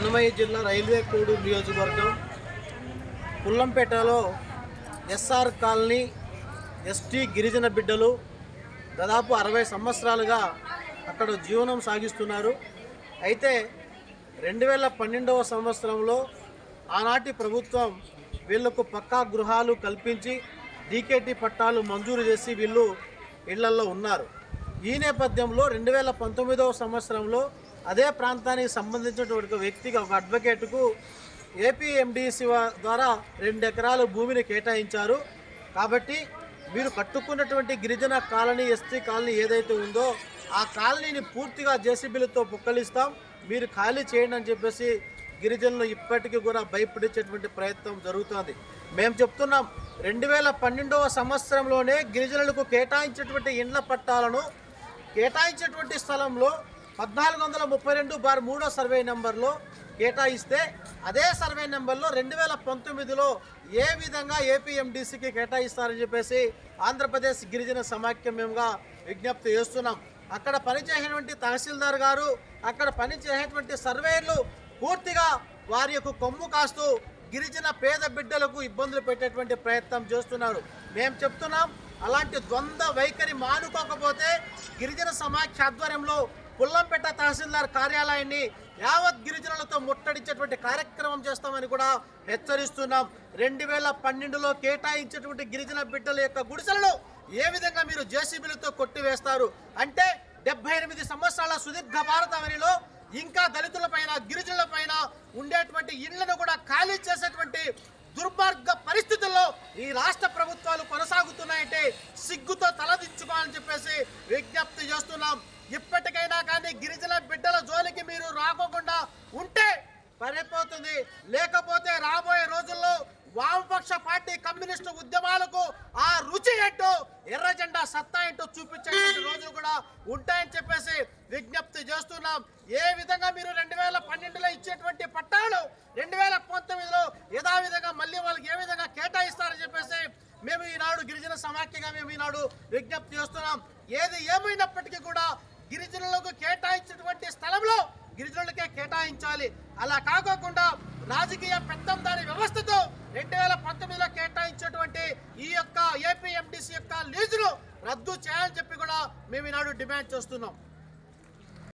అన్నమయ్య జిల్లా railway code నియోజకవర్గం పుల్లంపేటలో SR colony ST గిరిజన బిడ్డలు దాదాపు అరవై సంవత్సరాలుగా అక్కడ జీవనం సాగిస్తున్నారు. అయితే రెండు వేల పన్నెండవ సంవత్సరంలో ఆనాటి ప్రభుత్వం వీళ్ళకు పక్కా గృహాలు కల్పించి డీకేటీ పట్టాలు మంజూరు చేసి వీళ్ళు ఇళ్ళల్లో ఉన్నారు. ఈ నేపథ్యంలో రెండు వేల పంతొమ్మిదవ సంవత్సరంలో అదే ప్రాంతానికి సంబంధించినటువంటి ఒక వ్యక్తికి ఒక అడ్వకేట్కు ఏపీఎండిసి ద్వారా రెండు ఎకరాలు భూమిని కేటాయించారు. కాబట్టి మీరు కట్టుకున్నటువంటి గిరిజన కాలనీ ఎస్టీ కాలనీ ఏదైతే ఉందో ఆ కాలనీని పూర్తిగా జేసీబీలతో పుక్కలిస్తాం. మీరు ఖాళీ చేయండి అని చెప్పేసి గిరిజనులు ఇప్పటికీ కూడా భయపడించేటువంటి ప్రయత్నం జరుగుతోంది. మేము చెప్తున్నాం రెండు వేల పన్నెండవ సంవత్సరంలోనే గిరిజనులకు కేటాయించేటువంటి ఇండ్ల పట్టాలను కేటాయించేటువంటి స్థలంలో పద్నాలుగు వందల ముప్పై రెండు బార్ మూడో సర్వే నెంబర్లో కేటాయిస్తే అదే సర్వే నెంబర్లో రెండు వేల పంతొమ్మిదిలో ఏ విధంగా ఏపీఎండిసికి కేటాయిస్తారని చెప్పేసి ఆంధ్రప్రదేశ్ గిరిజన సమాఖ్యంగా విజ్ఞప్తి చేస్తున్నాం. అక్కడ పనిచేసినటువంటి తహసీల్దార్ గారు అక్కడ పనిచేసేటువంటి సర్వేయర్లు పూర్తిగా వారి యొక్క కొమ్ము కాస్తూ గిరిజన పేద బిడ్డలకు ఇబ్బందులు పెట్టేటువంటి ప్రయత్నం చేస్తున్నారు. మేము చెప్తున్నాం అలాంటి ద్వంద్వ వైఖరి మానుకోకపోతే గిరిజన సమాఖ్య ఆధ్వర్యంలో పుల్లంపేట తహసీల్దార్ కార్యాలయాన్ని యావత్ గిరిజనులతో ముట్టడించేటువంటి కార్యక్రమం చేస్తామని కూడా హెచ్చరిస్తున్నాం. రెండు వేల పన్నెండులో కేటాయించేటువంటి గిరిజన బిడ్డల యొక్క గుడిసెలను ఏ విధంగా మీరు జేసీబీలతో కొట్టివేస్తారు? అంటే డెబ్బై ఎనిమిది సంవత్సరాల సుదీర్ఘ భారతావనిలో ఇంకా దళితుల పైన గిరిజనుల పైన ఉండేటువంటి ఇళ్ళను కూడా ఖాళీ చేసేటువంటి దుర్మార్గ పరిస్థితుల్లో ఈ రాష్ట్ర ప్రభుత్వాలు కొనసాగు సిగ్గుతో తలదించుకోవాలని చెప్పేసి విజ్ఞప్తి చేస్తున్నాం ఇప్పటికైనా కానీ గిరిజన బిడ్డల మీరు రాకోకుండా ఉంటే పడిపోతుంది లేకపోతే రాబోయే రోజుల్లో వామపక్ష పార్టీ కమ్యూనిస్టు ఉద్యమాలకు ఆ రుచి ఏంటో ఎర్రజెండా సత్తా ఏంటో చూపించేటువంటి రోజులు కూడా ఉంటాయని చెప్పేసి విజ్ఞప్తి చేస్తున్నాం. ఏ విధంగా మీరు రెండు వేల పన్నెండులో ఇచ్చేటువంటి పట్టాలు రెండు వేల పంతొమ్మిదిలో యథావిధంగా మళ్ళీ వాళ్ళకి ఏ విధంగా కేటాయిస్తారని చెప్పేసి మేము ఈనాడు గిరిజన సమాఖ్యగా మేము ఈనాడు విజ్ఞప్తి చేస్తున్నాం. ఏది ఏమైనప్పటికీ కూడా గిరిజనులకు కేటాయించినటువంటి కేటాయించాలి. అలా కాకోకుండా రాజకీయ పెత్తందారి వ్యవస్థతో రెండు వేల పంతొమ్మిదిలో కేటాయించినటువంటి ఈ యొక్క ఏపీఎండిసి యొక్క లీజును రద్దు చేయాలని చెప్పి కూడా మేము ఈనాడు డిమాండ్ చేస్తున్నాం.